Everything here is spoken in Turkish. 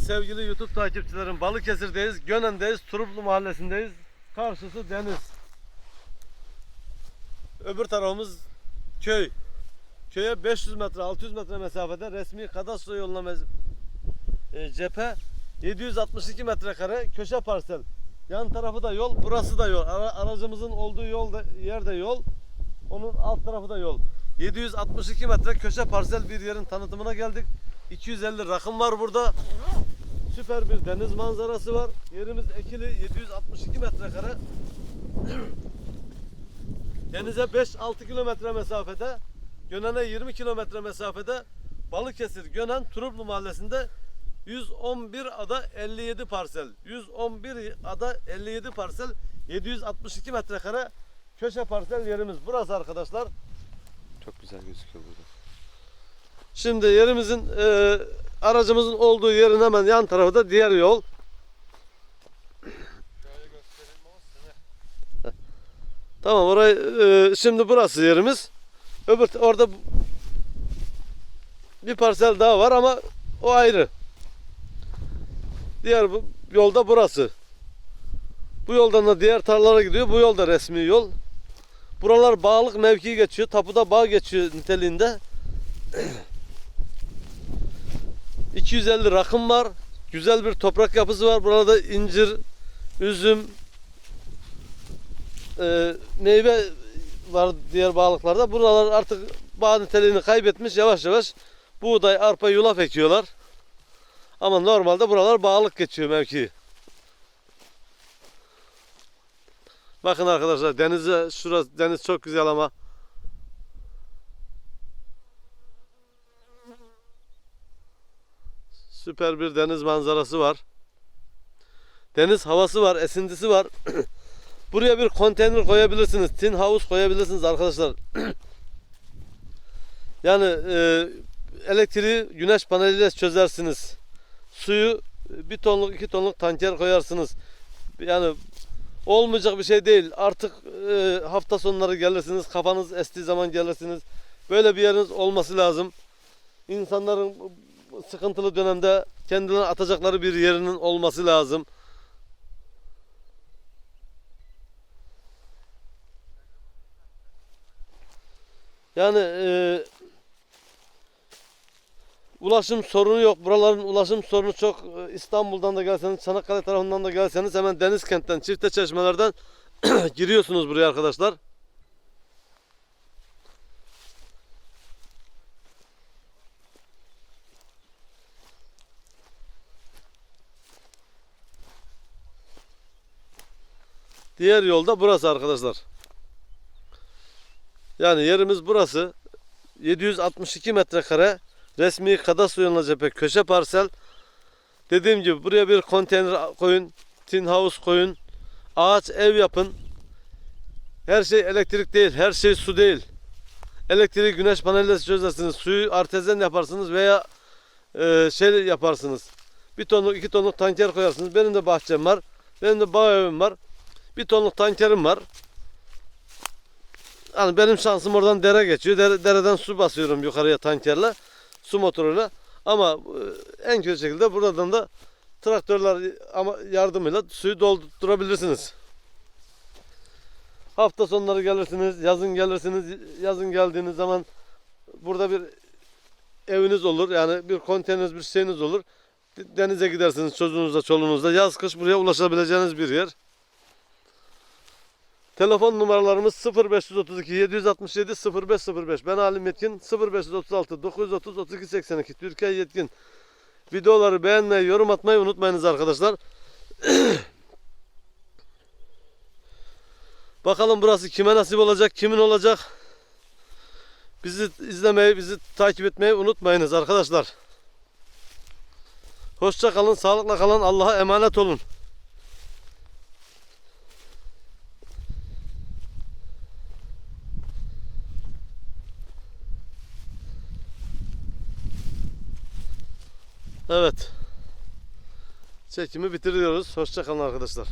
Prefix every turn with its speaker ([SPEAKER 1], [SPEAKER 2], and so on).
[SPEAKER 1] sevgili YouTube takipçilerim. Balıkesir'deyiz, Gönen'deyiz, Turuplu Mahallesi'ndeyiz. Karşısı deniz. Öbür tarafımız köy. Köye 500 metre, 600 metre mesafede resmi kadastro yoluna e, cephe 762 metrekare köşe parsel. Yan tarafı da yol, burası da yol. Ara- aracımızın olduğu yol da, yer de yol. Onun alt tarafı da yol. 762 metre köşe parsel bir yerin tanıtımına geldik. 250 rakım var burada. Süper bir deniz manzarası var. Yerimiz ekili 762 metrekare. Denize 5-6 kilometre mesafede, Gönen'e 20 kilometre mesafede Balıkesir Gönen Turuplu Mahallesi'nde 111 ada 57 parsel. 111 ada 57 parsel 762 metrekare köşe parsel yerimiz. Burası arkadaşlar.
[SPEAKER 2] Çok güzel gözüküyor burada.
[SPEAKER 1] Şimdi yerimizin e, aracımızın olduğu yerin hemen yan tarafı da diğer yol. Tamam orayı e, şimdi burası yerimiz. Öbür orada bir parsel daha var ama o ayrı. Diğer bu, yolda burası. Bu yoldan da diğer tarlalara gidiyor. Bu yolda resmi yol. Buralar bağlık mevki geçiyor. Tapuda bağ geçiyor niteliğinde. 250 rakım var. Güzel bir toprak yapısı var. Burada incir, üzüm, e, meyve var diğer bağlıklarda. Buralar artık bağ niteliğini kaybetmiş yavaş yavaş. Buğday, arpa, yulaf ekiyorlar. Ama normalde buralar bağlık geçiyor mevki. Bakın arkadaşlar denize şurası deniz çok güzel ama. Süper bir deniz manzarası var. Deniz havası var, esintisi var. Buraya bir konteyner koyabilirsiniz. Tin house koyabilirsiniz arkadaşlar. yani e, elektriği güneş paneliyle çözersiniz. Suyu bir tonluk iki tonluk tanker koyarsınız. Yani olmayacak bir şey değil. Artık e, hafta sonları gelirsiniz. Kafanız estiği zaman gelirsiniz. Böyle bir yeriniz olması lazım. İnsanların sıkıntılı dönemde kendilerine atacakları bir yerinin olması lazım. Yani e, ulaşım sorunu yok. Buraların ulaşım sorunu çok. E, İstanbul'dan da gelseniz, Çanakkale tarafından da gelseniz hemen Denizkent'ten, Çifte Çeşmeler'den giriyorsunuz buraya arkadaşlar. Diğer yolda burası arkadaşlar. Yani yerimiz burası. 762 metrekare resmi kadastro cephe köşe parsel. Dediğim gibi buraya bir konteyner koyun, tin house koyun, ağaç ev yapın. Her şey elektrik değil, her şey su değil. Elektriği güneş paneliyle çözersiniz, suyu artezen yaparsınız veya e, şey yaparsınız. Bir tonluk, iki tonluk tanker koyarsınız. Benim de bahçem var, benim de bağ evim var. Bir tonluk tankerim var. Yani benim şansım oradan dere geçiyor. Dere- dereden su basıyorum yukarıya tankerle. Su motoruyla. Ama e, en kötü şekilde buradan da traktörler ama yardımıyla suyu doldurabilirsiniz. Hafta sonları gelirsiniz, yazın gelirsiniz. Yazın geldiğiniz zaman burada bir eviniz olur. Yani bir konteyneriniz, bir şeyiniz olur. Denize gidersiniz çocuğunuzla, çoluğunuzla. Yaz kış buraya ulaşabileceğiniz bir yer. Telefon numaralarımız 0532 767 0505. Ben Halim Yetkin 0536 930 32 82. Türkiye Yetkin. Videoları beğenmeyi, yorum atmayı unutmayınız arkadaşlar. Bakalım burası kime nasip olacak, kimin olacak? Bizi izlemeyi, bizi takip etmeyi unutmayınız arkadaşlar. Hoşça kalın, sağlıkla kalın, Allah'a emanet olun. Evet. Çekimi bitiriyoruz. Hoşça kalın arkadaşlar.